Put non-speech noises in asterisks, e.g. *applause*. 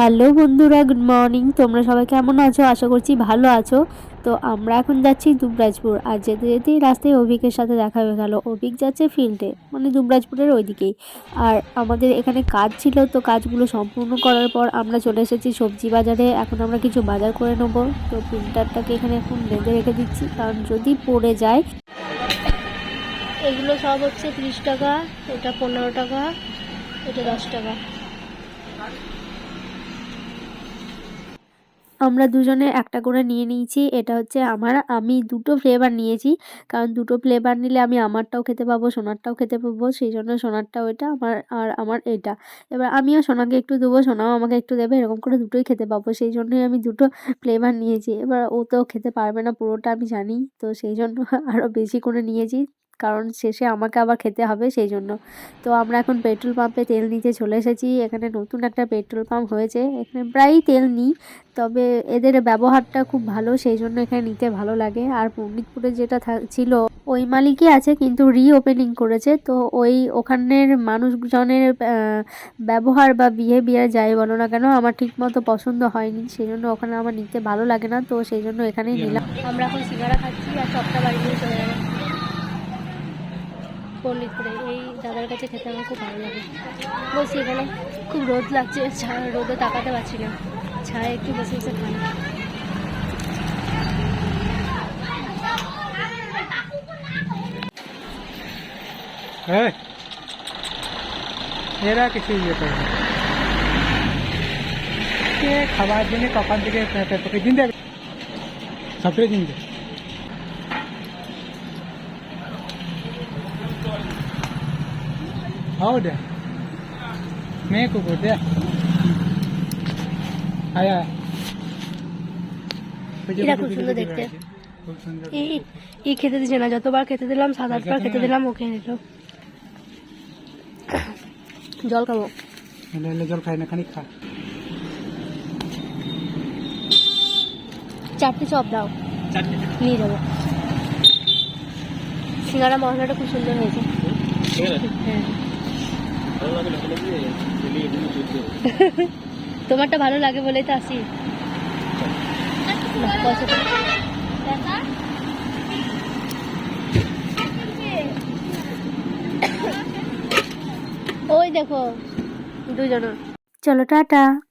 Hello বন্ধুরা, good morning. তোমরা সবাই কেমন আছো? আশা করছি ভালো আছো। তো আমরা এখন যাচ্ছি দুবরাজপুর। আর যেতে যেতেই রাস্তায় অভিকের সাথে দেখা হয়ে গেল। অভিক যাচ্ছে ফিল্ডে মানে দুবরাজপুরের ওইদিকেই। আর আমাদের এখানে কাজ ছিল, তো কাজগুলো সম্পূর্ণ করার পর আমরা চলে এসেছি সবজি বাজারে। এখন আমরা কিছু বাজার করে নেব। তো প্রিন্টারটাকে এখানে এখন বেঁধে রেখে দিচ্ছি, কারণ যদি পড়ে যায়। এগুলো সব হচ্ছে তিরিশ টাকা, এটা পনেরো টাকা, এটা দশ টাকা। আমরা দুজনে একটা করে নিয়ে নিয়েছি। এটা হচ্ছে আমার, আমি দুটো ফ্লেভার নিয়েছি। কারণ দুটো ফ্লেভার নিলে আমি আমারটাও খেতে পাবো, সোনারটাও খেতে পাবো। সেই জন্য সোনারটাও এটা, আমার আর আমার এটা। এবার আমিও সোনাকে একটু দেবো, সোনাও আমাকে একটু দেবে, এরকম করে দুটোই খেতে পাবো। সেই জন্যই আমি দুটো ফ্লেভার নিয়েছি। এবার ও তো খেতে পারবে না পুরোটা, আমি জানি। তো সেই জন্য আরও বেশি করে নিয়েছি। কারণ শেষে আমাকে আবার খেতে হবে সেই জন্য তো আমরা এখন পেট্রোল পাম্পে তেল নিতে চলে এসেছি। এখানে নতুন একটা পেট্রোল পাম্প হয়েছে। এখানে প্রায়ই তেল নিই তবে এদের ব্যবহারটা খুব ভালো সেই জন্য এখানে নিতে ভালো লাগে। আর পণ্ডিতপুরে যেটা ছিল ওই মালিকই আছে কিন্তু রি ওপেনিং করেছে। তো ওই ওখানের মানুষজনের ব্যবহার বা বিহেভিয়ার যাই বলো না কেন আমার ঠিক মতো পছন্দ হয়নি। সেই জন্য ওখানে আমার নিতে ভালো লাগে না তো সেই জন্য এখানেই নিলাম। আমরা এখন সিঙ্গারা খাচ্ছি আর সবটা বাড়ি চলে যাব পণ্ডিতপুরে এই দাদার কাছে খেতে আমার খুব ভালো লাগে। বলছি, এখানে খুব রোদ লাগছে, ছা- রোদে তাকাতে পারছি না। ছায় একটু বসে বসে খাই। হ্যাঁ এরা কিছু ইয়ে করে খাবার জন্য কখন থেকে দিন দেবে সবটাই দিন দেবে মেয়ে কুকুর দে আয় খুব সুন্দর দেখতে। এই এই খেতে দিচ্ছে না যতবার খেতে দিলাম সাত আটবার খেতে দিলাম ও খেয়ে নিল জল খাব জল খাই না খানিক খা চারটে চপ দাও নিয়ে যাব সিঙ্গারা মশলাটা খুব সুন্দর হয়েছে হ্যাঁ *laughs* তোমারটা ভালো লাগে বলেই তো আসি। ওই দেখো দুজন চলো টাটা